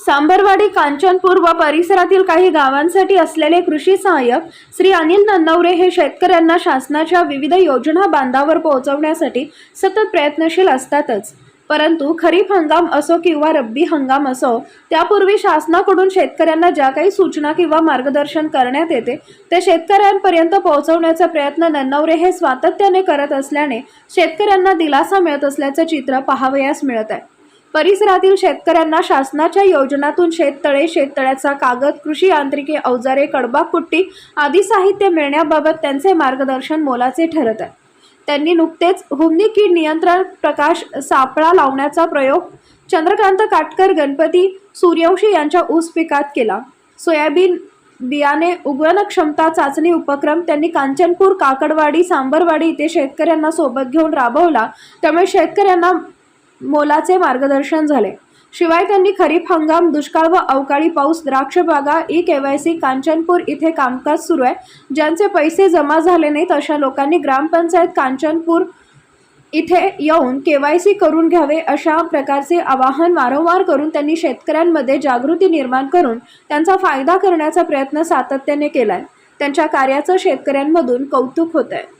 सांबरवाडी कांचनपूर व परिसरातील काही गावांसाठी असलेले कृषी सहाय्यक श्री अनिल नन्नवरे हे शेतकऱ्यांना शासनाच्या विविध योजना बांधावर पोहोचवण्यासाठी सतत प्रयत्नशील असतातच. परंतु खरीप हंगाम असो किंवा रब्बी हंगाम असो त्यापूर्वी शासनाकडून शेतकऱ्यांना ज्या काही सूचना किंवा मार्गदर्शन करण्यात येते ते शेतकऱ्यांपर्यंत पोहोचवण्याचा प्रयत्न नन्नवरे हे स्वातत्याने करत असल्याने शेतकऱ्यांना दिलासा मिळत असल्याचं चित्र पाहावयास मिळत आहे. परिसरातील शेतकऱ्यांना शासनाच्या योजनातून शेततळे शेततळ्याचा कागद कृषी यांत्रिकी अवजारे कडबा कुट्टी आदी साहित्य मिळण्याबाबत त्यांचे मार्गदर्शन मोलाचे ठरत आहे. त्यांनी नुकतेच हुमनी कीड नियंत्रण प्रकाश सापळा लावण्याचा प्रयोग चंद्रकांत काटकर गणपती सूर्यवंशी यांच्या ऊस पिकात केला. सोयाबीन बियाणे उगवण क्षमता चाचणी उपक्रम त्यांनी कांचनपूर काकडवाडी सांबरवाडी इथे शेतकऱ्यांना सोबत घेऊन राबवला. त्यामुळे शेतकऱ्यांना मोलाचे मार्गदर्शन झाले. शिवाय त्यांनी खरीप हंगाम दुष्काळ व अवकाळी पाऊस द्राक्षबागा E K E KYC Kanchanpur इथे कामकाज सुरू आहे. ज्यांचे पैसे जमा झाले नाहीत अशा लोकांनी ग्रामपंचायत कांचनपूर इथे येऊन के वाय सी करून घ्यावे अशा प्रकारचे आवाहन वारंवार करून त्यांनी शेतकऱ्यांमध्ये जागृती निर्माण करून त्यांचा फायदा करण्याचा प्रयत्न सातत्याने केला आहे त्यांच्या कार्याचं शेतकऱ्यांमधून कौतुक होत आहे